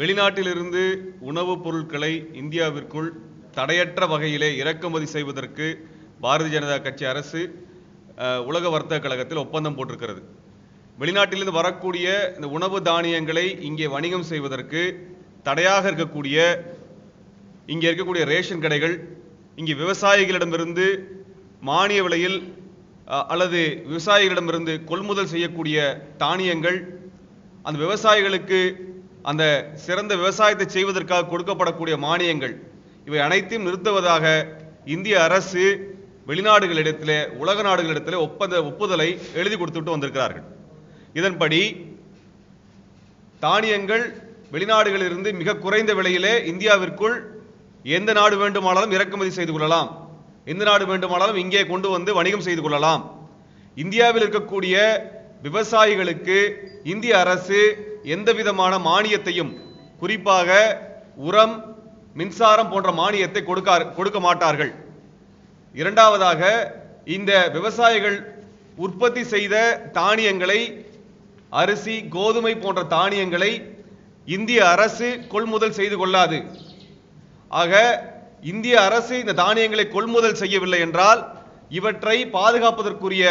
வெளிநாட்டிலிருந்து உணவுப் பொருட்களை இந்தியாவிற்குள் தடையற்ற வகையிலே இறக்குமதி செய்வதற்கு பாரதிய ஜனதா கட்சி அரசு உலக வர்த்தக கழகத்தில் ஒப்பந்தம் போட்டிருக்கிறது. வெளிநாட்டிலிருந்து வரக்கூடிய இந்த உணவு தானியங்களை இங்கே வணிகம் செய்வதற்கு தடையாக இருக்கக்கூடிய இங்கே இருக்கக்கூடிய ரேஷன் கடைகள் இங்கே விவசாயிகளிடமிருந்து மானிய விலையில் அல்லது விவசாயிகளிடமிருந்து கொள்முதல் செய்யக்கூடிய தானியங்கள் அந்த விவசாயிகளுக்கு அந்த சிறந்த விவசாயத்தை செய்வதற்காக கொடுக்கப்படக்கூடிய மானியங்கள் இவை அனைத்தையும் நிறுத்துவதாக இந்திய அரசு வெளிநாடுகளிடத்திலே உலக நாடுகளிடத்திலே ஒப்பந்த ஒப்புதலை எழுதி கொடுத்துட்டு வந்திருக்கிறார்கள். இதன்படி தானியங்கள் வெளிநாடுகளிலிருந்து மிக குறைந்த விலையிலே இந்தியாவிற்குள் எந்த நாடு வேண்டுமானாலும் இறக்குமதி செய்து கொள்ளலாம். எந்த நாடு வேண்டுமானாலும் இங்கே கொண்டு வந்து வணிகம் செய்து கொள்ளலாம். இந்தியாவில் இருக்கக்கூடிய விவசாயிகளுக்கு இந்திய அரசு எந்த விதமான மானியத்தையும் குறிப்பாக உரம் மின்சாரம் போன்ற மானியத்தை கொடுக்க கொடுக்க மாட்டார்கள். இரண்டாவதாக இந்த விவசாயிகள் உற்பத்தி செய்த தானியங்களை அரிசி கோதுமை போன்ற தானியங்களை இந்திய அரசு கொள்முதல் செய்து கொள்ளாது. ஆக இந்திய அரசு இந்த தானியங்களை கொள்முதல் செய்யவில்லை என்றால் இவற்றை பாதுகாப்பதற்குரிய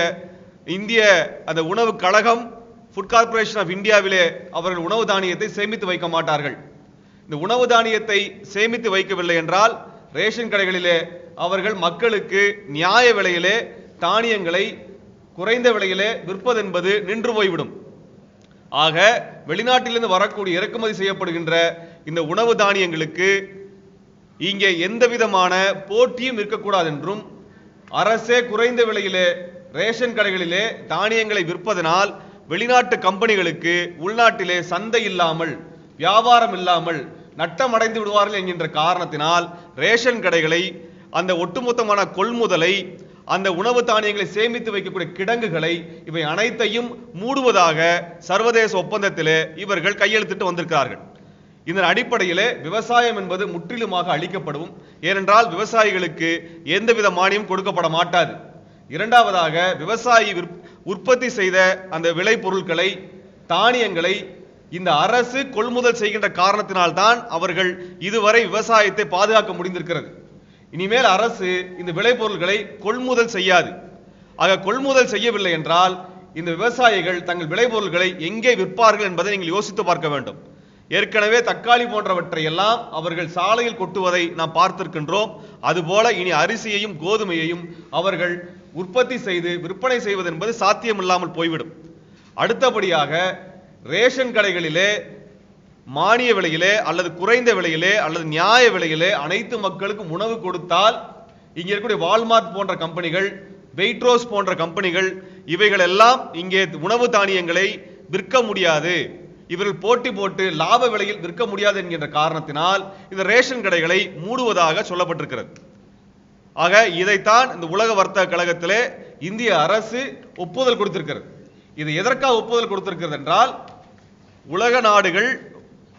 இந்திய அந்த உணவு கழகம் ஃபுட் கார்ப்பரேஷன் ஆஃப் இந்தியாவிலே அவர்கள் உணவு தானியத்தை சேமித்து வைக்க மாட்டார்கள். இந்த உணவு தானியத்தை சேமித்து வைக்கவில்லை என்றால் ரேஷன் கடைகளிலே அவர்கள் மக்களுக்கு நியாய விலையிலே தானியங்களை குறைந்த விலையிலே விற்பதென்பது நின்று போய்விடும். ஆக வெளிநாட்டிலிருந்து வரக்கூடிய இறக்குமதி செய்யப்படுகின்ற இந்த உணவு தானியங்களுக்கு இங்கே எந்த விதமான போட்டியும் இருக்கக்கூடாது என்றும் அரசே குறைந்த விலையிலே ரேஷன் கடைகளிலே தானியங்களை விற்பதனால் வெளிநாட்டு கம்பெனிகளுக்கு உள்நாட்டிலே சந்தை இல்லாமல் வியாபாரம் இல்லாமல் நட்டம் அடைந்து விடுவார்கள் என்கின்ற காரணத்தினால் ரேஷன் கடைகளை அந்த ஒட்டுமொத்தமான கொள்முதலை அந்த உணவு தானியங்களை சேமித்து வைக்கக்கூடிய கிடங்குகளை இவை அனைத்தையும் மூடுவதாக சர்வதேச ஒப்பந்தத்திலே இவர்கள் கையெழுத்திட்டு வந்திருக்கிறார்கள். இதன் அடிப்படையிலே விவசாயம் என்பது முற்றிலுமாக அழிக்கப்படும். ஏனென்றால் விவசாயிகளுக்கு எந்தவித மானியம் கொடுக்கப்பட மாட்டாது. இரண்டாவதாக விவசாயி விற்- உற்பத்தி செய்த அந்த விளை பொருட்களை தானியங்களை இந்த அரசு கொள்முதல் செய்கின்ற காரணத்தினால்தான் அவர்கள் இதுவரை விவசாயத்தை பாதுகாக்க முடிந்திருக்கிறது. இனிமேல் அரசு இந்த விளைபொருள்களை கொள்முதல் செய்யாது. ஆக கொள்முதல் செய்யவில்லை என்றால் இந்த விவசாயிகள் தங்கள் விளைபொருள்களை எங்கே விற்பார்கள் என்பதை நீங்கள் யோசித்து பார்க்க வேண்டும். ஏற்கனவே தக்காளி போன்றவற்றை எல்லாம் அவர்கள் சாலையில் கொட்டுவதை நாம் பார்த்திருக்கின்றோம். அதுபோல இனி அரிசியையும் கோதுமையையும் அவர்கள் உற்பத்தி செய்து விற்பனை செய்வது என்பது சாத்தியமில்லாமல் போய்விடும். அடுத்தபடியாக ரேஷன் கடைகளிலே மானிய விலையிலே அல்லது குறைந்த விலையிலே அல்லது நியாய விலையிலே அனைத்து மக்களுக்கும் உணவு கொடுத்தால் இங்கே இருக்கக்கூடிய வால்மார்ட் போன்ற கம்பெனிகள் வெயிட்ரோஸ் போன்ற கம்பெனிகள் இவைகள் எல்லாம் இங்கே உணவு தானியங்களை விற்க முடியாது. இவர்கள் போட்டி போட்டு லாப விலையில் விற்க முடியாது என்கின்ற காரணத்தினால் இந்த ரேஷன் கடைகளை மூடுவதாக சொல்லப்பட்டிருக்கிறது. ஆக இதைத்தான் இந்த உலக வர்த்தக கழகத்திலே இந்திய அரசு ஒப்புதல் கொடுத்திருக்கிறது. இது எதற்காக ஒப்புதல் கொடுத்திருக்கிறது என்றால் உலக நாடுகள்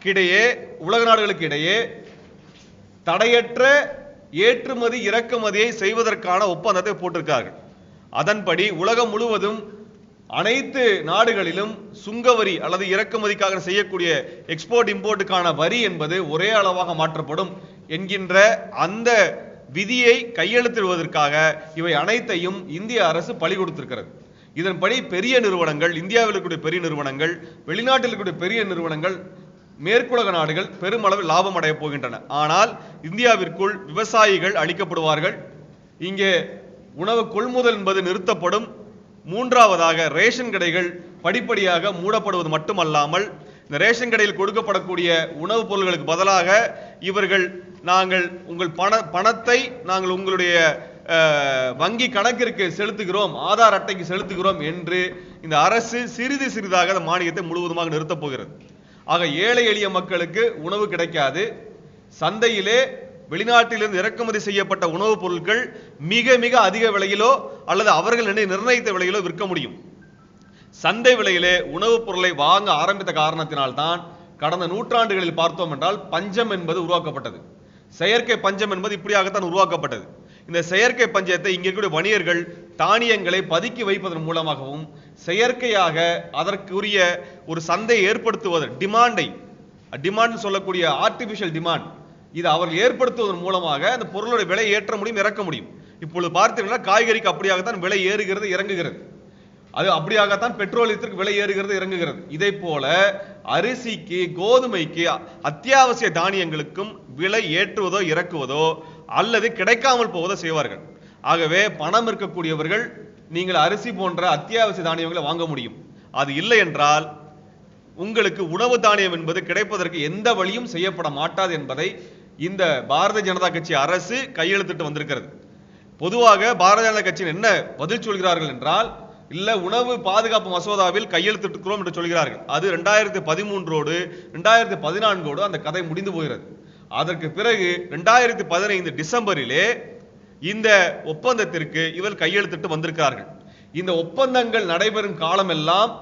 கிடையே உலக நாடுகளுக்கு இடையே தடையற்ற ஏற்றுமதி இறக்குமதியை செய்வதற்கான ஒப்பந்தத்தை போட்டிருக்கார்கள். அதன்படி உலகம் முழுவதும் அனைத்து நாடுகளிலும் சுங்கவரி அல்லது இறக்குமதிக்காக செய்யக்கூடிய எக்ஸ்போர்ட் இம்போர்ட்டுக்கான வரி என்பது ஒரே அளவாக மாற்றப்படும் என்கின்ற அந்த விதியை கையெழுத்திடுவதற்காக இவை அனைத்தையும் இந்திய அரசு பழி கொடுத்திருக்கிறது. இதன்படி பெரிய நிறுவனங்கள் இந்தியாவில் இருக்கக்கூடிய பெரிய நிறுவனங்கள் வெளிநாட்டில் இருக்கக்கூடிய பெரிய நிறுவனங்கள் மேற்குலக நாடுகள் பெருமளவில் லாபம் அடையப் போகின்றன. ஆனால் இந்தியாவிற்குள் விவசாயிகள் அளிக்கப்படுவார்கள் இங்கே உணவு கொள்முதல் என்பது நிறுத்தப்படும். மூன்றாவதாக ரேஷன் கடைகள் படிப்படியாக மூடப்படுவது மட்டுமல்லாமல் இந்த ரேஷன் கடையில் கொடுக்கப்படக்கூடிய உணவுப் பொருள்களுக்கு பதிலாக இவர்கள் நாங்கள் உங்கள் பண பணத்தை நாங்கள் உங்களுடைய வங்கி கணக்கிற்கு செலுத்துகிறோம் ஆதார் அட்டைக்கு செலுத்துகிறோம் என்று இந்த அரசு சிறிது சிறிதாக அந்த மானியத்தை முழுவதுமாக நிறுத்தப் போகிறது. ஆக ஏழை எளிய மக்களுக்கு உணவு கிடைக்காது. சந்தையிலே வெளிநாட்டிலிருந்து இறக்குமதி செய்யப்பட்ட உணவுப் பொருட்கள் மிக மிக அதிக விலையிலோ அல்லது அவர்கள் நிர்ணயித்த விலையிலோ விற்க முடியும். சந்தை விலையிலே உணவுப் பொருளை வாங்க ஆரம்பித்த காரணத்தினால்தான் கடந்த நூற்றாண்டுகளில் பார்த்தோம் என்றால் பஞ்சம் என்பது உருவாக்கப்பட்டது. செயற்கை பஞ்சம் என்பது இப்படியாகத்தான் உருவாக்கப்பட்டது. இந்த செயற்கை பஞ்சத்தை இங்கே இருக்கக்கூடிய வணிகர்கள் தானியங்களை பதுக்கி வைப்பதன் மூலமாகவும் செயற்கையாக அதற்குரிய ஒரு சந்தையை ஏற்படுத்துவது டிமாண்டை டிமாண்ட் சொல்லக்கூடிய ஆர்டிபிஷியல் டிமாண்ட் இது அவர்கள் ஏற்படுத்துவதன் மூலமாக அந்த பொருளோட விலை ஏற்ற முடியும் இறக்க முடியும். இப்பொழுது பார்த்தீங்கன்னா காய்கறிக்கு அப்படியாகத்தான் விலை ஏறுகிறது இறங்குகிறது. அது அப்படியாகத்தான் பெட்ரோலியத்திற்கு விலை ஏறுகிறது இறங்குகிறது. இதை போல அரிசிக்கு கோதுமைக்கு அத்தியாவசிய தானியங்களுக்கும் விலை ஏற்றுவதோ இறக்குவதோ அல்லது கிடைக்காமல் போவதோ செய்வார்கள். ஆகவே பணம் இருக்கக்கூடியவர்கள் நீங்கள் அரிசி போன்ற அத்தியாவசிய தானியங்களை வாங்க முடியும். அது இல்லை என்றால் உங்களுக்கு உணவு தானியம் என்பது கிடைப்பதற்கு எந்த வழியும் செய்யப்பட மாட்டாது என்பதை இந்த பாரதிய ஜனதா கட்சி அரசு கையெழுத்திட்டு வந்திருக்கிறது. பொதுவாக பாரதிய ஜனதா கட்சியின் என்ன பதில் சொல்கிறார்கள் என்றால் இல்ல உணவு பாதுகாப்பு மசோதாவில் கையெழுத்திட்டுக்கிறோம் என்று சொல்கிறார்கள். அது ரெண்டாயிரத்தி பதிமூன்றோடு ரெண்டாயிரத்தி பதினான்கோடு அந்த கதை முடிந்து போகிறது. அதற்கு பிறகு ரெண்டாயிரத்தி பதினைந்து டிசம்பரிலே இந்த ஒப்பந்தத்திற்கு இவர் கையெழுத்திட்டு வந்திருக்கிறார்கள். இந்த ஒப்பந்தங்கள் நடைபெறும் காலமெல்லாம்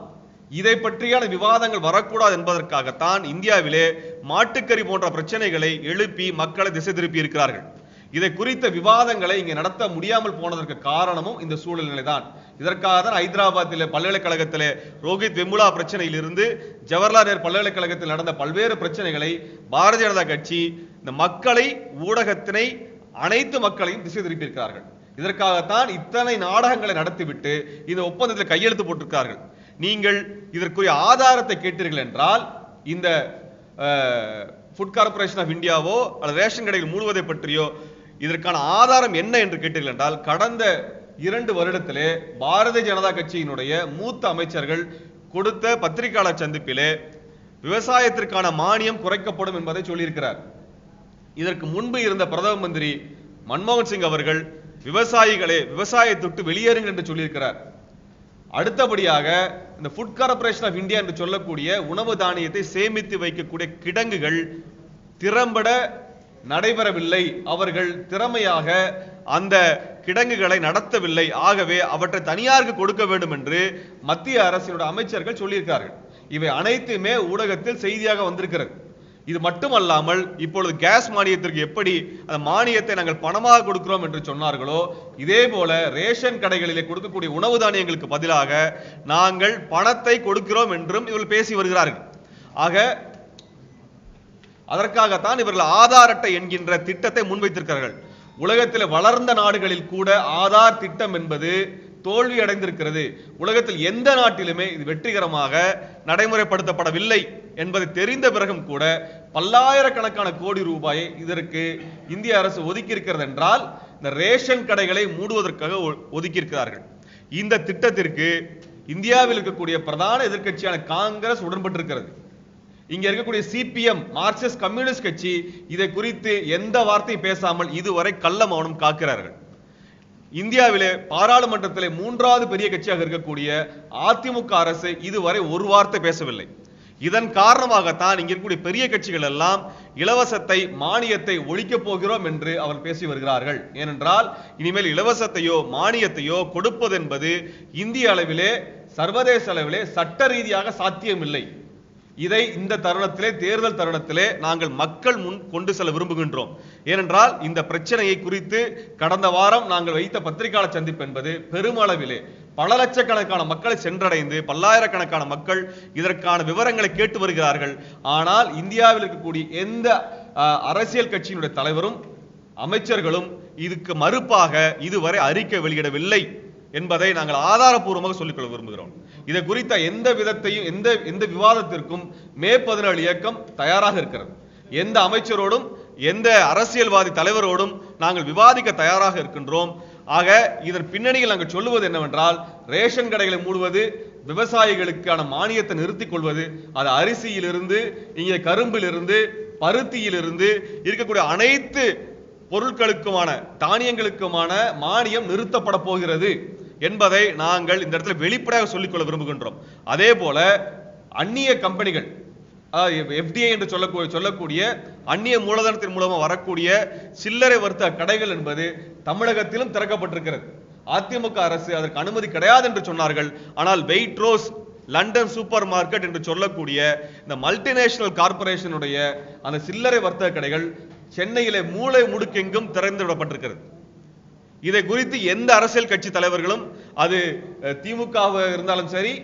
இதை பற்றியான விவாதங்கள் வரக்கூடாது என்பதற்காகத்தான் இந்தியாவிலே மாட்டுக்கறி போன்ற பிரச்சனைகளை எழுப்பி மக்களை திசை திருப்பி இருக்கிறார்கள். இதை குறித்த விவாதங்களை இங்கே நடத்த முடியாமல் போனதற்கு காரணமும் இந்த சூழ்நிலை தான் இதற்காக தான் ஹைதராபாத்தில் பல்கலைக்கழகத்தில் ரோஹித் வெமுலா பிரச்சனையிலிருந்து ஜவஹர்லால் நேரு பல்கலைக்கழகத்தில் நடந்த பல்வேறு பிரச்சனைகளை பாரதிய ஜனதா கட்சி இந்த மக்களை ஊடகத்தினை அனைத்து மக்களையும் திசை திருப்பியிருக்கிறார்கள். இதற்காகத்தான் இத்தனை நாடகங்களை நடத்திவிட்டு இந்த ஒப்பந்தத்தில் கையெழுத்து போட்டிருக்கிறார்கள். நீங்கள் இதற்குரிய ஆதாரத்தை கேட்டீர்கள் என்றால் இந்த ஃபுட் கார்ப்பரேஷன் ஆஃப் இந்தியாவோ அல்லது ரேஷன் கடைகள் மூடுவதை பற்றியோ இதற்கான ஆதாரம் என்ன என்று கேட்டீர்கள் என்றால் கடந்த இரண்டு வருடத்திலே பாரதிய ஜனதா கட்சியினுடைய மூத்த அமைச்சர்கள் கொடுத்த பத்திரிகையாளர் சந்திப்பிலே விவசாயத்திற்கான மானியம் குறைக்கப்படும் என்பதை சொல்லியிருக்கிறார். இதற்கு முன்பு இருந்த பிரதம மந்திரி மன்மோகன் சிங் அவர்கள் விவசாயிகளே விவசாயத்தை விட்டு வெளியேறுங்கள் என்று சொல்லியிருக்கிறார். அடுத்தபடியாக இந்த ஃபுட் கார்பரேஷன் ஆஃப் இந்தியா என்று சொல்லக்கூடிய உணவு தானியத்தை சேமித்து வைக்கக்கூடிய கிடங்குகள் திறம்பட நடைபெறவில்லை. அவர்கள் திறமையாக அந்த கிடங்குகளை நடத்தவில்லை. ஆகவே அவற்றை தனியாருக்கு கொடுக்க வேண்டும் என்று மத்திய அரசினுடைய அமைச்சர்கள் சொல்லியிருக்கார்கள் இவை அனைத்துமே ஊடகத்தில் செய்தியாக வந்திருக்கிறது. இது மட்டுமல்லாமல் இப்பொழுது கேஸ் மானியத்திற்கு எப்படி அந்த மானியத்தை நாங்கள் பணமாக கொடுக்கிறோம் என்று சொன்னார்களோ இதே போல ரேஷன் கடைகளிலே கொடுக்கக்கூடிய உணவு தானியங்களுக்கு பதிலாக நாங்கள் பணத்தை கொடுக்கிறோம் என்றும் இவர்கள் பேசி வருகிறார்கள். ஆக அதற்காகத்தான் இவர்கள் ஆதார் அட்டை என்கின்ற திட்டத்தை முன்வைத்திருக்கிறார்கள். உலகத்தில் வளர்ந்த நாடுகளில் கூட ஆதார் திட்டம் என்பது தோல்வி அடைந்திருக்கிறது உலகத்தில் எந்த நாட்டிலுமே இது வெற்றிகரமாக நடைமுறைப்படுத்தப்படவில்லை என்பதை தெரிந்த பிறகும் கூட பல்லாயிரக்கணக்கான கோடி ரூபாயை இதற்கு இந்திய அரசு ஒதுக்கி இருக்கிறது என்றால் இந்த ரேஷன் கடைகளை மூடுவதற்காக ஒ- இந்த திட்டத்திற்கு இந்தியாவில் இருக்கக்கூடிய பிரதான எதிர்க்கட்சியான காங்கிரஸ் உடன்பட்டிருக்கிறது. இங்க இருக்கக்கூடிய சிபிஎம் மார்க்சிஸ்ட் கம்யூனிஸ்ட் கட்சி இதை குறித்து எந்த வார்த்தையும் பேசாமல் இதுவரை கள்ள மௌனம் காக்கிறார்கள். இந்தியாவிலே பாராளுமன்றத்திலே மூன்றாவது பெரிய கட்சியாக இருக்கக்கூடிய அதிமுக அரசு இதுவரை ஒரு வார்த்தை பேசவில்லை. இதன் காரணமாகத்தான் இங்க இருக்கக்கூடிய பெரிய கட்சிகள் எல்லாம் இலவசத்தை மானியத்தை ஒழிக்கப் போகிறோம் என்று அவர் பேசி வருகிறார்கள். ஏனென்றால் இனிமேல் இலவசத்தையோ மானியத்தையோ கொடுப்பது என்பது இந்திய அளவிலே சர்வதேச அளவிலே சட்ட ரீதியாக சாத்தியமில்லை. இதை இந்த தருணத்திலே தேர்தல் தருணத்திலே நாங்கள் மக்கள் முன் கொண்டு செல்ல விரும்புகின்றோம். ஏனென்றால் இந்த பிரச்சனையை குறித்து கடந்த வாரம் நாங்கள் வைத்த பத்திரிகையாளர் சந்திப்பு என்பது பெருமளவிலே பல லட்சக்கணக்கான மக்களை சென்றடைந்து பல்லாயிரக்கணக்கான மக்கள் இதற்கான விவரங்களை கேட்டு வருகிறார்கள். ஆனால் இந்தியாவில் இருக்கக்கூடிய எந்த அஹ், அரசியல் கட்சியினுடைய தலைவரும் அமைச்சர்களும் இதுக்கு மறுப்பாக இதுவரை அறிக்கை வெளியிடவில்லை. என்பதை நாங்கள் ஆதாரப்பூர்வமாக சொல்லிக்கொள்ள விரும்புகிறோம். இதை குறித்த எந்த விதத்தையும் எந்த எந்த விவாதத்திற்கும் மே பதினேழு இயக்கம் தயாராக இருக்கிறது. எந்த அமைச்சரோடும் எந்த அரசியல்வாதி தலைவரோடும் நாங்கள் விவாதிக்க தயாராக இருக்கின்றோம். ஆக இதன் பின்னணியில் நாங்கள் சொல்லுவது என்னவென்றால் ரேஷன் கடைகளை மூடுவது விவசாயிகளுக்கான மானியத்தை நிறுத்திக் கொள்வது அது அரிசியிலிருந்து இங்கே கரும்பிலிருந்து பருத்தியிலிருந்து இருக்கக்கூடிய அனைத்து பொருட்களுக்குமான தானியங்களுக்குமான மானியம் நிறுத்தப்பட போகிறது. என்பதை நாங்கள் இந்த இடத்துல வெளிப்படையாக சொல்லிக்கொள்ள விரும்புகின்றோம். அதே போல அந்நிய கம்பெனிகள் எஃப்டிஐ என்று சொல்லக்கூடிய சொல்லக்கூடிய அந்நிய மூலதனத்தின் மூலமா வரக்கூடிய சில்லறை வர்த்தக கடைகள் என்பது தமிழகத்திலும் திறக்கப்பட்டிருக்கிறது. அதிமுக அரசு அதற்கு அனுமதி கிடையாது என்று சொன்னார்கள். ஆனால் வெயிட்ரோஸ் லண்டன் சூப்பர் மார்க்கெட் என்று சொல்லக்கூடிய இந்த மல்டிநேஷனல் கார்ப்பரேஷனுடைய அந்த சில்லறை வர்த்தக கடைகள் சென்னையிலே மூளை முடுக்கெங்கும் திறந்து விடப்பட்டிருக்கிறது இதை குறித்து எந்த அரசியல் கட்சி தலைவர்களும் அது திமுகவாக இருந்தாலும் சரி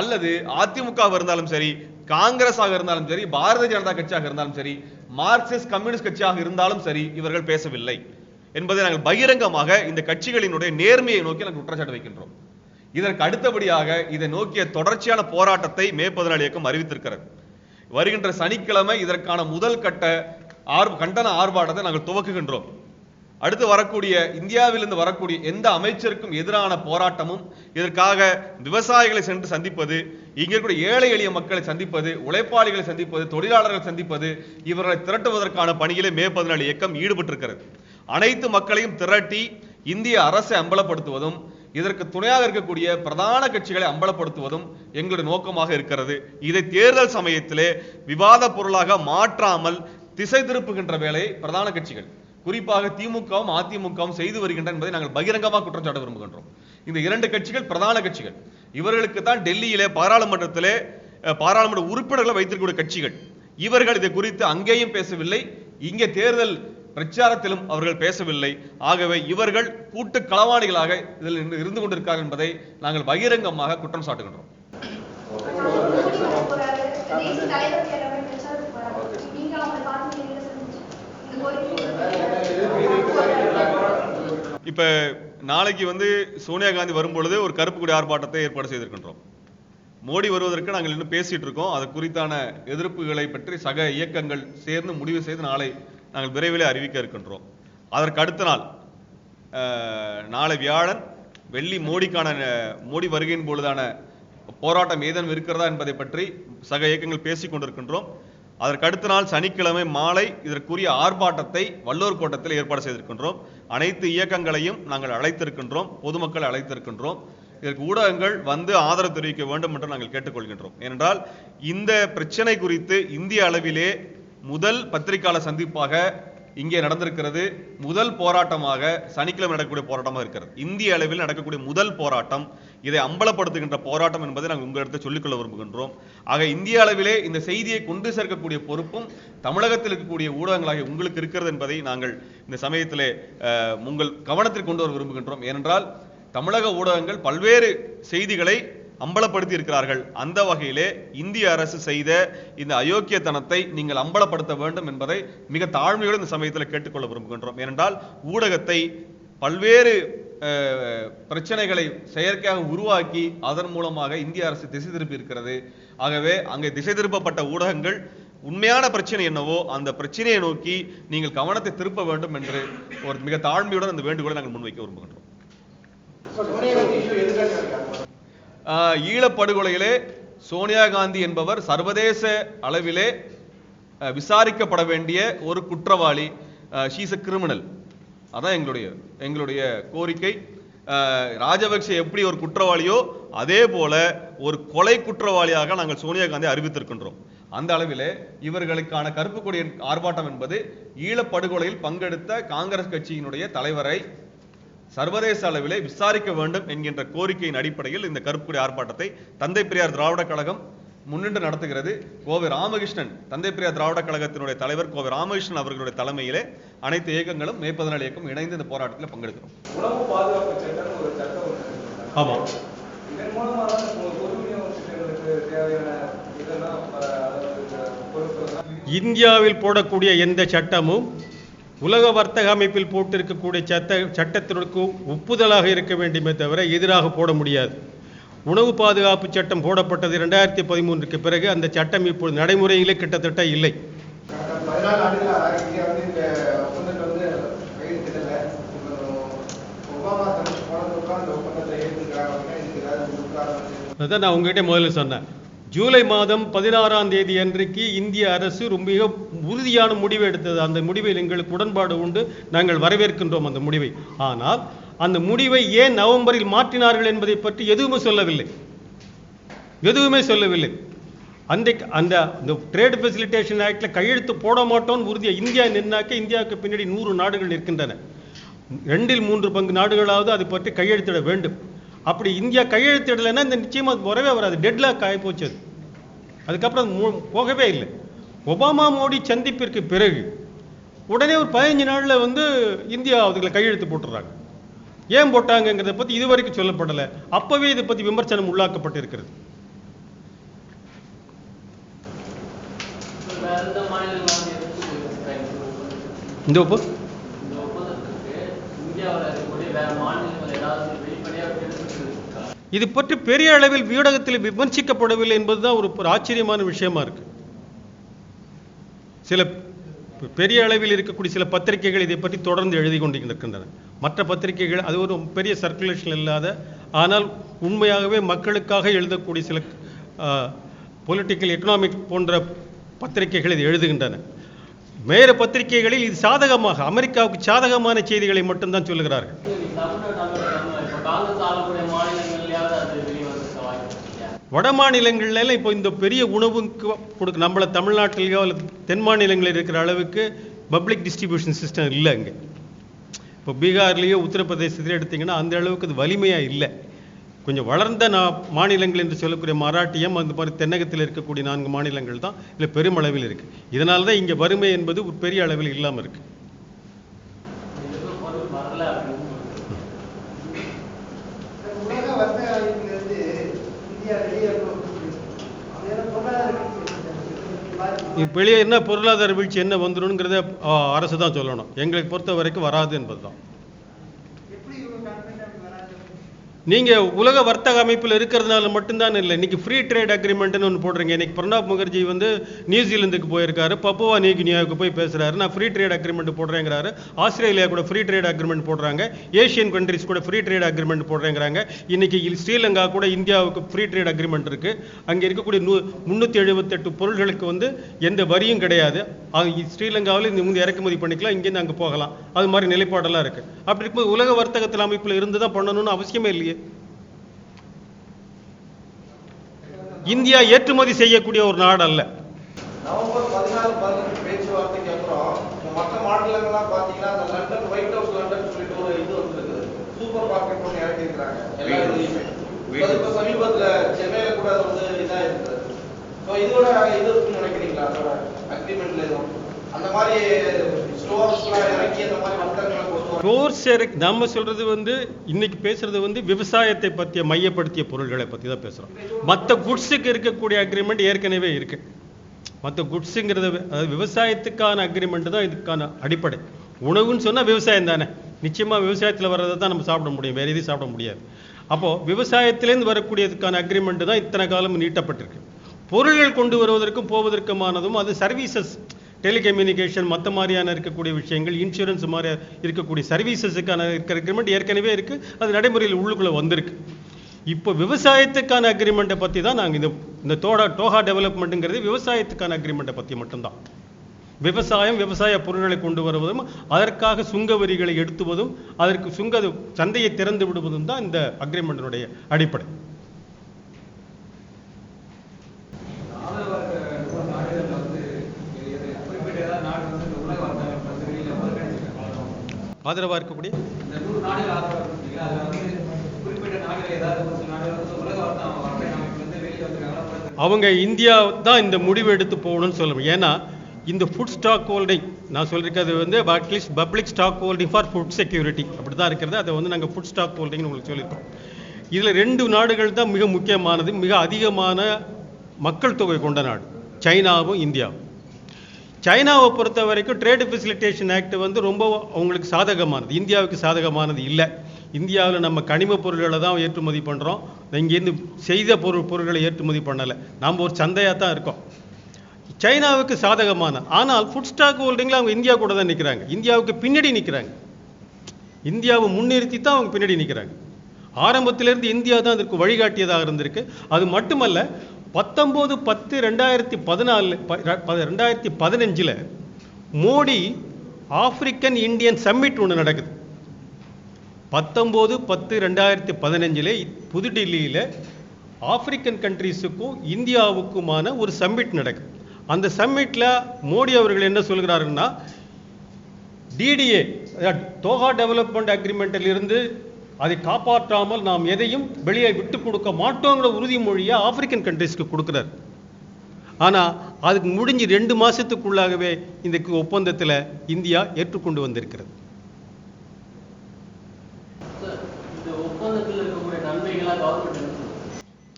அல்லது அதிமுகவாக இருந்தாலும் சரி காங்கிரஸாக இருந்தாலும் சரி பாரதிய ஜனதா கட்சியாக இருந்தாலும் சரி மார்க்சிஸ்ட் கம்யூனிஸ்ட் கட்சியாக இருந்தாலும் சரி இவர்கள் பேசவில்லை என்பதை நாங்கள் பகிரங்கமாக இந்த கட்சிகளினுடைய நேர்மையை நோக்கி நாங்கள் குற்றச்சாட்டு வைக்கின்றோம். இதற்கு அடுத்தபடியாக இதை நோக்கிய தொடர்ச்சியான போராட்டத்தை மே பதினாலு இயக்கம் அறிவித்திருக்கிறது. வருகின்ற சனிக்கிழமை இதற்கான முதல் கட்ட ஆர் கண்டன ஆர்ப்பாட்டத்தை நாங்கள் துவக்குகின்றோம். அடுத்து வரக்கூடிய இந்தியாவிலிருந்து வரக்கூடிய எந்த அமைச்சருக்கும் எதிரான போராட்டமும் இதற்காக விவசாயிகளை சென்று சந்திப்பது இங்கே இருக்கக்கூடிய ஏழை எளிய மக்களை சந்திப்பது உழைப்பாளிகளை சந்திப்பது தொழிலாளர்களை சந்திப்பது இவர்களை திரட்டுவதற்கான பணியிலே மே பதினாலு இயக்கம் ஈடுபட்டிருக்கிறது. அனைத்து மக்களையும் திரட்டி இந்திய அரசை அம்பலப்படுத்துவதும் இதற்கு துணையாக இருக்கக்கூடிய பிரதான கட்சிகளை அம்பலப்படுத்துவதும் எங்களுடைய நோக்கமாக இருக்கிறது. இதை தேர்தல் சமயத்திலே விவாத பொருளாக மாற்றாமல் திசை திருப்புகின்ற வேலையை பிரதான கட்சிகள். குறிப்பாக திமுகவும் அதிமுகவும் செய்து வருகின்றன என்பதை நாங்கள் பகிரங்கமாக குற்றச்சாட்ட விரும்புகின்றோம். இந்த இரண்டு கட்சிகள் பிரதான கட்சிகள். இவர்களுக்கு தான் டெல்லியிலே பாராளுமன்றத்திலே பாராளுமன்ற உறுப்பினர்களை வைத்திருக்கக்கூடிய கட்சிகள். இவர்கள் இதை குறித்து அங்கேயும் பேசவில்லை இங்கே தேர்தல் பிரச்சாரத்திலும் அவர்கள் பேசவில்லை. ஆகவே இவர்கள் கூட்டு களவாணிகளாக இதில் இருந்து- இருந்து என்பதை நாங்கள் பகிரங்கமாக குற்றம் சாட்டுகின்றோம் தலைவர் எல்லாமே பிரச்சாரத்துக்கு போறாரு நீங்க அவங்க பார்த்து நீங்க செஞ்சு இந்த கோரிக்கை இப்ப நாளைக்கு வந்து சோனியா காந்தி வரும்பொழுது ஒரு கருப்பு கொடி ஆர்ப்பாட்டத்தை ஏற்பாடு செய்திருக்கின்றோம். மோடி வருவதற்கு நாங்கள் இன்னும் பேசிட்டு இருக்கோம். அது குறித்தான எதிர்ப்புகளை பற்றி சக இயக்கங்கள் சேர்ந்து முடிவு செய்து நாளை நாங்கள் விரைவிலே அறிவிக்க இருக்கின்றோம். அதற்கு அடுத்த நாள் நாளை வியாழன் வெள்ளி மோடிக்கான மோடி வருகையின் பொழுதான போராட்டம் ஏதேனும் இருக்கிறதா என்பதை பற்றி சக இயக்கங்கள் பேசிக் கொண்டிருக்கின்றோம் அதற்கு அடுத்த நாள் சனிக்கிழமை மாலை இதற்குரிய ஆர்ப்பாட்டத்தை வல்லூர் கோட்டத்தில் ஏற்பாடு செய்திருக்கின்றோம். அனைத்து இயக்கங்களையும் நாங்கள் அழைத்திருக்கின்றோம். பொதுமக்களை அழைத்திருக்கின்றோம். இதற்கு ஊடகங்கள் வந்து ஆதரவு தெரிவிக்க வேண்டும் என்று நாங்கள் கேட்டுக்கொள்கின்றோம். ஏனென்றால் இந்த பிரச்சனை குறித்து இந்திய அளவிலே முதல் பத்திரிகையாளர் சந்திப்பாக இங்கே நடந்திருக்கிறது முதல் போராட்டமாக சனிக்கிழமை நடக்கக்கூடிய போராட்டமாக இருக்கிறது. இந்திய அளவில் நடக்கக்கூடிய முதல் போராட்டம் இதை அம்பலப்படுத்துகின்ற போராட்டம் என்பதை நாங்கள் உங்களிடத்தில் சொல்லிக்கொள்ள விரும்புகின்றோம். ஆக இந்திய அளவிலே இந்த செய்தியை கொண்டு சேர்க்கக்கூடிய பொறுப்பும் தமிழகத்தில் இருக்கக்கூடிய ஊடகங்களாக உங்களுக்கு இருக்கிறது என்பதை நாங்கள் இந்த சமயத்திலே உங்கள் கவனத்தில் கொண்டு வர விரும்புகின்றோம். ஏனென்றால் தமிழக ஊடகங்கள் பல்வேறு செய்திகளை அம்பலப்படுத்தி இருக்கிறார்கள் அந்த வகையிலே இந்திய அரசு செய்த இந்த அயோக்கியத்தனத்தை நீங்கள் அம்பலப்படுத்த வேண்டும் என்பதை மிக தாழ்மையோடு இந்த சமயத்தில் கேட்டுக்கொள்ள விரும்புகின்றோம். ஏனென்றால் ஊடகத்தை பல்வேறு பிரச்சனைகளை செயற்கையாக உருவாக்கி அதன் மூலமாக இந்திய அரசு திசை திருப்பி இருக்கிறது ஆகவே அங்கே திசை திருப்பப்பட்ட ஊடகங்கள் உண்மையான பிரச்சனை என்னவோ அந்த பிரச்சனையை நோக்கி நீங்கள் கவனத்தை திருப்ப வேண்டும் என்று ஒரு மிக தாழ்மையுடன் அந்த வேண்டுகோளை நாங்கள் முன்வைக்க விரும்புகின்றோம். ஈழப்படுகொலையிலே சோனியா காந்தி என்பவர் சர்வதேச அளவிலே விசாரிக்கப்பட வேண்டிய ஒரு குற்றவாளி ஷீஸ் அ கிரிமினல் அதான் எங்களுடைய எங்களுடைய கோரிக்கை. ராஜபக்சே எப்படி ஒரு குற்றவாளியோ அதே போல ஒரு கொலை குற்றவாளியாக நாங்கள் சோனியா காந்தி அறிவித்திருக்கின்றோம். அந்த அளவிலே இவர்களுக்கான கருப்பு கொடி ஆர்ப்பாட்டம் என்பது ஈழப்படுகொலையில் பங்கெடுத்த காங்கிரஸ் கட்சியினுடைய தலைவரை சர்வதேச அளவிலே விசாரிக்க வேண்டும் என்கின்ற கோரிக்கையின் அடிப்படையில் இந்த கருப்புக்குடி ஆர்ப்பாட்டத்தை தந்தை பெரியார் திராவிட கழகம் முன்னின்று நடத்துகிறது. கோவை ராமகிருஷ்ணன் தந்தை பெரியார் திராவிட கழகத்தினுடைய தலைவர் கோவை ராமகிருஷ்ணன் அவர்களுடைய தலைமையிலே அனைத்து இயக்கங்களும் மே பதினாலு இயக்கம் இணைந்து இந்த போராட்டத்தில் பங்கெடுக்கிறோம். உணவு பாதுகாப்பு சட்டம் ஒரு சட்டம் ஒன்று. இருக்கு. ஆமா. இதன் மூலமா தான் பொ- பொது விநியோக திட்டங்களுக்கு தேவையான இதெல்லாம் அஹ், அதாவது பொருட்கள் இந்தியாவில் போடக்கூடிய எந்த சட்டமும் உலக வர்த்தக அமைப்பில் போட்டிருக்கக்கூடிய சட்ட சட்டத்திற்கு ஒப்புதலாக இருக்க வேண்டுமே தவிர எதிராக போட முடியாது. உணவு பாதுகாப்பு சட்டம் போடப்பட்டது இரண்டாயிரத்தி பதிமூன்றுக்கு பிறகு அந்த சட்டம் இப்போது நடைமுறையிலே கிட்டத்தட்ட இல்லை. அதுதான் அதான் நான் உங்ககிட்ட முதல்ல சொன்னேன். ஜூலை மாதம் பதினாறாம் தேதி அன்றைக்கு இந்திய அரசு ரொம்ப மிக உறுதியான முடிவு எடுத்தது. அந்த முடிவில் எங்களுக்கு உடன்பாடு உண்டு. நாங்கள் வரவேற்கின்றோம் அந்த முடிவை. ஆனால் அந்த முடிவை ஏன் நவம்பரில் மாற்றினார்கள் என்பதை பற்றி எதுவுமே சொல்லவில்லை. எதுவுமே சொல்லவில்லை. அந்த அந்த இந்த ட்ரேட் ஃபெசிலிட்டேஷன் ஆக்டில் கையெழுத்து போட மாட்டோம்னு உறுதியாக இந்தியா நின்னாக்க இந்தியாவுக்கு பின்னாடி நூறு நாடுகள் இருக்கின்றன ரெண்டில் மூன்று பங்கு நாடுகளாவது அதை பற்றி கையெழுத்திட வேண்டும். அப்படி இந்தியா கையெழுத்திடலைன்னா இந்த நிச்சயமாக வரவே வராது. டெட்லாக் ஆகிப்போச்சு அது. அதுக்கப்புறம் போகவே இல்லை. ஒபாமா மோடி சந்திப்பிற்கு பிறகு உடனே ஒரு பதினஞ்சு நாளில் வந்து இந்தியா அதுகளை கையெழுத்து போட்டுறாங்க ஏன் போட்டாங்கங்கிறத பற்றி இதுவரைக்கும் சொல்லப்படலை. அப்போவே இதை பற்றி விமர்சனம் உள்ளாக்கப்பட்டு இருக்கிறது இந்த ஒப்பு இது பற்றி பெரிய அளவில் வீடகத்தில் விமர்சிக்கப்படவில்லை என்பதுதான் ஒரு ஒரு ஆச்சரியமான விஷயமா இருக்கு. சில பெரிய அளவில் இருக்கக்கூடிய சில பத்திரிகைகள் இதை பற்றி தொடர்ந்து எழுதி கொண்டிருக்கின்றன. மற்ற பத்திரிகைகள் அது ஒரு பெரிய சர்க்குலேஷன் இல்லாத ஆனால் உண்மையாகவே மக்களுக்காக எழுதக்கூடிய சில பொலிட்டிக்கல் எக்கனாமிக் போன்ற பத்திரிகைகள் இது எழுதுகின்றன. வேறு பத்திரிகைகளில் இது சாதகமாக அமெரிக்காவுக்கு சாதகமான செய்திகளை மட்டும்தான் சொல்லுகிறார்கள். காங்கிரஸ் ஆளக்கூடிய மாநிலங்கள்லயாவது அது வெளியே வந்திருக்க வாய்ப்பு வட மாநிலங்கள்ல இப்போ இந்த பெரிய உணவுக்கு கொடுக்க நம்மள தமிழ்நாட்டிலேயோ அல்லது தென் மாநிலங்களில் இருக்கிற அளவுக்கு பப்ளிக் டிஸ்ட்ரிபியூஷன் சிஸ்டம் இல்லை அங்கே. இப்போ பீகார்லேயோ உத்தரப்பிரதேசத்துலேயோ எடுத்தீங்கன்னா அந்த அளவுக்கு அது வலிமையாக இல்லை. கொஞ்சம் வளர்ந்த நா மாநிலங்கள் என்று சொல்லக்கூடிய மராட்டியம் அந்த மாதிரி தென்னகத்தில் இருக்கக்கூடிய நான்கு மாநிலங்கள் தான் இல்லை பெருமளவில் இருக்கு. இதனால தான் இங்கே வறுமை என்பது ஒரு பெரிய அளவில் இல்லாமல் இருக்கு இதுக்கு பொருள் வரல அப்படின்னு சொல்லுது. உலக வர்த்தக அமைப்பிலிருந்து இந்தியா வெளியே அதனால பொருளாதார வீழ்ச்சி இப்போ வெளியே என்ன பொருளாதார வீழ்ச்சி என்ன வந்துடும்ங்கிறத அரசு தான் சொல்லணும். எங்களை பொறுத்த வரைக்கும் வராது என்பது தான் நீங்கள் உலக வர்த்தக அமைப்பில் இருக்கிறதுனால மட்டும்தான் இல்லை இன்றைக்கி ஃப்ரீ ட்ரேட் அக்ரிமெண்ட்னு ஒன்று போடுறீங்க இன்னைக்கு பிரணாப் முகர்ஜி வந்து நியூசிலாந்துக்கு போயிருக்காரு பப்புவா நியூகினியாவுக்கு போய் பேசுகிறாரு நான் ஃப்ரீ ட்ரேட் அக்ரிமெண்ட் போடுறேங்கிறாரு. ஆஸ்திரேலியா கூட ஃப்ரீ ட்ரேட் அக்ரிமெண்ட் போடுறாங்க ஏஷியன் கண்ட்ரிஸ் கூட ஃப்ரீ ட்ரேட் அக்ரிமெண்ட் போடுறேங்கிறாங்க. இன்றைக்கி ஸ்ரீலங்கா கூட இந்தியாவுக்கு ஃப்ரீ ட்ரேட் அக்ரிமெண்ட் இருக்குது அங்கே இருக்கக்கூடிய நூ முந்நூற்றி எழுபத்தெட்டு பொருள்களுக்கு வந்து எந்த வரியும் கிடையாது. அது ஸ்ரீலங்காவில் இந்த முந்தி இறக்குமதி பண்ணிக்கலாம் இங்கேருந்து அங்கே போகலாம். அது மாதிரி நிலைப்பாடெல்லாம் இருக்குது அப்படி இருக்கும்போது உலக வர்த்தகத்தில் அமைப்பில் இருந்து தான் பண்ணணும்னு அவசியமே இல்லையே. இந்தியா ஏற்றுமதி செய்யக்கூடிய ஒரு நாடு அல்ல. நவம்பர் பதினாலு பதினெட்டு பேச்சுவார்த்தைக்கு அப்புறம் இந்த மற்ற மாநிலங்கள்லாம் பார்த்தீங்கன்னா அந்த லண்டன் ஒயிட் ஹவுஸ் லண்டன் சொல்லிட்டு ஒரு இது வந்துருக்குது. சூப்பர் மார்க்கெட் ஒன்று இறக்கியிருக்கிறாங்க. எல்லா இதுலையுமே. இப்போ சமீபத்தில் சென்னையில் கூட அது வந்து இதாக இருக்குது ஸோ இதோட இது நினைக்கிறீங்களா? அதோட அக்ரிமெண்ட்ல எதுவும்? அந்த மாதிரி இறக்கி நம்ம சொல்றது வந்து இன்னைக்கு பேசுறது வந்து விவசாயத்தை பற்றிய மையப்படுத்திய பொருள்களை பற்றி தான் பேசுறோம். மற்ற குட்ஸுக்கு இருக்கக்கூடிய அக்ரிமெண்ட் ஏற்கனவே இருக்கு. மற்ற குட்ஸுங்கிறது அதாவது விவசாயத்துக்கான அக்ரிமெண்ட் தான் இதுக்கான அடிப்படை. உணவுன்னு சொன்னா விவசாயம் தானே. நிச்சயமா விவசாயத்துல வர்றதை தான் நம்ம சாப்பிட முடியும். வேற எதையும் சாப்பிட முடியாது. அப்போ விவசாயத்திலேருந்து வரக்கூடியதுக்கான அக்ரிமெண்ட் தான் இத்தனை காலம் நீட்டப்பட்டிருக்கு. பொருள்கள் கொண்டு வருவதற்கும் போவதற்குமானதும் அது சர்வீசஸ் டெலிகம்யூனிகேஷன் மற்ற மாதிரியான இருக்கக்கூடிய விஷயங்கள் இன்சூரன்ஸ் மாதிரி இருக்கக்கூடிய சர்வீசஸுக்கான இருக்கிற அக்ரிமெண்ட் ஏற்கனவே இருக்கு. அது நடைமுறையில் உள்ளுக்குள்ளே வந்திருக்கு. இப்போ விவசாயத்துக்கான அக்ரிமெண்ட்டை பற்றி தான் நாங்கள் இந்த இந்த தோடா டோஹா டெவலப்மெண்ட்டுங்கிறது விவசாயத்துக்கான அக்ரிமெண்ட்டை பற்றி மட்டும்தான். விவசாயம் விவசாய பொருட்களை கொண்டு வருவதும் அதற்காக சுங்க வரிகளை எடுத்துவதும் அதற்கு சுங்க சந்தையை திறந்து விடுவதும் தான் இந்த அக்ரிமெண்ட்டினுடைய அடிப்படை ஆதரவா இருக்கிற நாடுகள்ல வந்து இது- இது குறிப்பிட்ட ஏதாவது நாடு வந்து இந்த உலக வர்த்தக பத்திரிகையில புறக்கணிச்சிருக்காங்க ஆதரவாக இருக்கக்கூடிய இந்த நூறு நாடுகள் ஆதரவா இருக்கீங்களா அதுல வந்து குறிப்பிட்ட நாடுகள் ஏதாவது ஒரு சில நாடுகள் வந்து உலக வர்த்தக வர்த்தக அமைப்பு வந்து வெளியே வந்திருக்காங்களா புறக்கணி- அவங்க இந்தியா தான் இந்த முடிவு எடுத்து போகணும்னு சொல்லுவோம் ஏன்னா இந்த ஃபுட் ஸ்டாக் ஹோல்டிங் நான் சொல்லியிருக்கிறது வந்து at least public stock holding for food security அப்படி தான் இருக்கிறது. அதை வந்து நாங்கள் ஃபுட் ஸ்டாக் ஹோல்டிங்னு உங்களுக்கு சொல்லியிருக்கோம். இதில் ரெண்டு நாடுகள் தான் மிக முக்கியமானது மிக அதிகமான மக்கள் தொகை கொண்ட நாடு. சைனாவும் இந்தியாவும். சைனாவை பொறுத்த வரைக்கும் ட்ரேட் ஃபெசிலிட்டேஷன் ஆக்ட் வந்து ரொம்ப அவங்களுக்கு சாதகமானது. இந்தியாவுக்கு சாதகமானது இல்லை. இந்தியாவில் நம்ம கனிம பொருள்களை தான் ஏற்றுமதி பண்ணுறோம் இங்கேருந்து செய்த பொருள் பொருட்களை ஏற்றுமதி பண்ணலை. நாம் ஒரு சந்தையாக தான் இருக்கோம். சைனாவுக்கு சாதகமான ஆனால் ஃபுட் ஸ்டாக் ஹோல்டிங்கில் அவங்க இந்தியா கூட தான் நிற்கிறாங்க இந்தியாவுக்கு பின்னாடி நிற்கிறாங்க இந்தியாவை முன்னிறுத்தி தான் அவங்க பின்னாடி நிற்கிறாங்க ஆரம்பத்திலேருந்து இந்தியா தான் அதற்கு வழிகாட்டியதாக இருந்திருக்கு. அது மட்டுமல்ல பத்தொம்போது பத்து ரெண்டாயிரத்தி பதினாலு ரெண்டாயிரத்தி பதினஞ்சில் மோடி ஆப்பிரிக்கன் இந்தியன் சம்மிட் ஒன்று நடக்குது. பத்தொம்போது பத்து ரெண்டாயிரத்தி பதினஞ்சில் புதுடில்லியில் ஆப்பிரிக்கன் கண்ட்ரீஸுக்கும் இந்தியாவுக்குமான ஒரு சம்மிட் நடக்குது. அந்த சம்மிட்டில் மோடி அவர்கள் என்ன சொல்கிறாருன்னா டிடிஏ தோஹா டெவலப்மெண்ட் அக்ரிமெண்ட்டிலிருந்து அதை காப்பாற்றாமல் நாம் எதையும் வெளியே விட்டு கொடுக்க மாட்டோங்கிற உறுதிமொழியை ஆப்பிரிக்கன் கண்ட்ரீஸ்க்கு கொடுக்குறாரு. ஆனால் அதுக்கு முடிஞ்சு ரெண்டு மாதத்துக்குள்ளாகவே இந்த ஒப்பந்தத்தில் இந்தியா ஏற்றுக்கொண்டு வந்திருக்கிறது.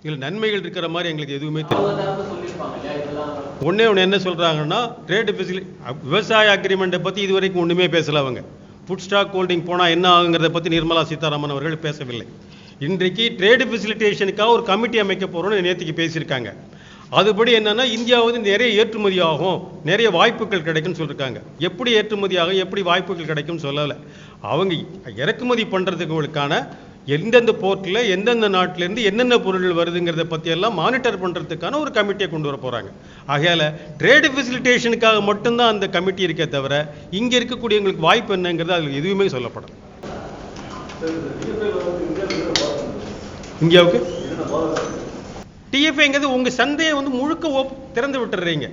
இதில் நன்மைகள் இருக்கிற மாதிரி எங்களுக்கு எதுவுமே தெரியும் ஒண்ணே ஒன்று என்ன சொல்கிறாங்கன்னா ட்ரேடு ஃபெசிலி விவசாய அக்ரிமெண்ட்டை பற்றி இது வரைக்கும் ஒன்றுமே பேசல அவங்க. ஃபுட் ஸ்டாக் ஹோல்டிங் போனால் என்ன ஆகுங்கிறத பற்றி நிர்மலா சீதாராமன் அவர்கள் பேசவில்லை. இன்றைக்கு ட்ரேடு ஃபெசிலிட்டேஷனுக்காக ஒரு கமிட்டி அமைக்க போகிறோம்னு நேற்றுக்கு பேசியிருக்காங்க. அதுபடி என்னன்னா இந்தியா வந்து நிறைய ஏற்றுமதி ஆகும் நிறைய வாய்ப்புகள் கிடைக்கும்னு சொல்லியிருக்காங்க எப்படி ஏற்றுமதி ஆகும் எப்படி வாய்ப்புகள் கிடைக்கும்னு சொல்லலை. அவங்க இறக்குமதி பண்ணுறதுக்குகளுக்கான எந்தெந்த போர்ட்டில் எந்தெந்த நாட்டிலேருந்து என்னென்ன பொருள் வருதுங்கிறத பற்றியெல்லாம் மானிட்டர் பண்ணுறதுக்கான ஒரு கமிட்டியை கொண்டு வர போகிறாங்க ஆகையால் ட்ரேடு ஃபெசிலிட்டேஷனுக்காக மட்டும்தான் அந்த கமிட்டி இருக்கே தவிர இங்கே இருக்கக்கூடியவங்களுக்கு வாய்ப்பு என்னங்கிறது அதில் எதுவுமே சொல்லப்படும் இந்தியாவுக்கு டிஎஃப்ஐங்கிறது உங்கள் சந்தையை வந்து முழுக்க ஓப் திறந்து விட்டுறீங்க.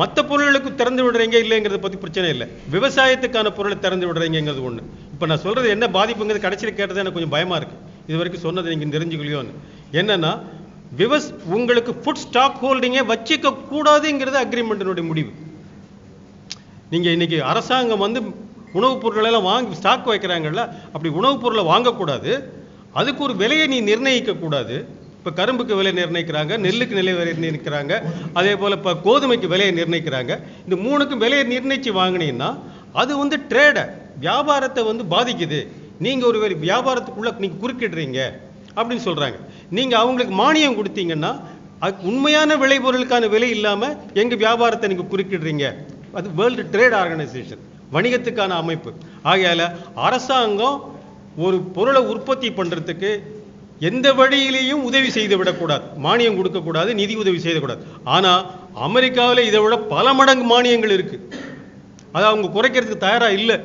மற்ற பொருள்களுக்கு திறந்து விடுறீங்க இல்லைங்கிறத பற்றி பிரச்சனை இல்லை. விவசாயத்துக்கான பொருளை திறந்து விடுறீங்கிறது ஒன்று இப்போ நான் சொல்கிறது என்ன பாதிப்புங்கிறது கடைசியில் கேட்டது எனக்கு கொஞ்சம் பயமாக இருக்குது இது வரைக்கும் சொன்னது நீங்கள் தெரிஞ்சுக்கலையோன்னு. என்னென்னா விவஸ் உங்களுக்கு ஃபுட் ஸ்டாக் ஹோல்டிங்கே வச்சிக்க கூடாதுங்கிறது அக்ரிமெண்ட்டினுடைய முடிவு. நீங்கள் இன்றைக்கி அரசாங்கம் வந்து உணவுப் பொருளெல்லாம் வாங்கி ஸ்டாக் வைக்கிறாங்கல்ல அப்படி உணவுப் பொருளை வாங்கக்கூடாது. அதுக்கு ஒரு விலையை நீ நிர்ணயிக்கக்கூடாது இப்போ கரும்புக்கு விலை நிர்ணயிக்கிறாங்க நெல்லுக்கு நிலை விலை நிர்ணயிக்கிறாங்க அதே போல் இப்போ கோதுமைக்கு விலையை நிர்ணயிக்கிறாங்க. இந்த மூணுக்கும் விலையை நிர்ணயித்து வாங்கினீங்கன்னா அது வந்து ட்ரேடை வியாபாரத்தை வந்து பாதிக்குது. நீங்கள் ஒரு வேறு வியாபாரத்துக்குள்ளே நீங்கள் குறுக்கிடுறீங்க அப்படின்னு சொல்கிறாங்க நீங்கள் அவங்களுக்கு மானியம் கொடுத்தீங்கன்னா அது உண்மையான விளைபொருளுக்கான விலை இல்லாமல் எங்கள் வியாபாரத்தை நீங்கள் குறுக்கிடுறீங்க. அது வேர்ல்டு ட்ரேட் ஆர்கனைசேஷன் வணிகத்துக்கான அமைப்பு. ஆகையால் அரசாங்கம் ஒரு பொருளை உற்பத்தி பண்ணுறதுக்கு எந்த வழியிலையும் உதவி செய்து விடக்கூடாது. மானியம் கொடுக்கக்கூடாது நிதி உதவி செய்யக்கூடாது. ஆனால் அமெரிக்காவில் இதை விட பல மடங்கு மானியங்கள் இருக்குது அதை அவங்க குறைக்கிறதுக்கு தயாராக இல்லை.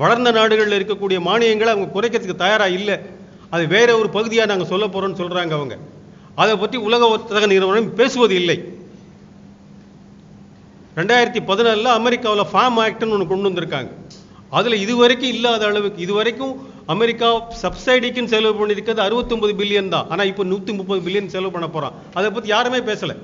வளர்ந்த நாடுகளில் இருக்கக்கூடிய மானியங்களை அவங்க குறைக்கிறதுக்கு தயாராக இல்லை. அது வேற ஒரு பகுதியாக நாங்கள் சொல்ல போகிறோம்னு சொல்கிறாங்க அவங்க. அதை பற்றி உலக வர்த்தக நிறுவனம் பேசுவது இல்லை. ரெண்டாயிரத்தி பதினாலில் அமெரிக்காவில் ஃபார்ம் ஆக்ட்னு ஒன்று கொண்டு வந்திருக்காங்க. அதில் இதுவரைக்கும் இல்லாத அளவுக்கு இதுவரைக்கும் அமெரிக்கா சப்சைடிக்குன்னு செலவு பண்ணியிருக்கிறது அறுபத்தொம்பது பில்லியன் தான். ஆனால் இப்போ நூற்றி முப்பது பில்லியன் செலவு பண்ண போகிறான் அதை பற்றி யாருமே பேசலை.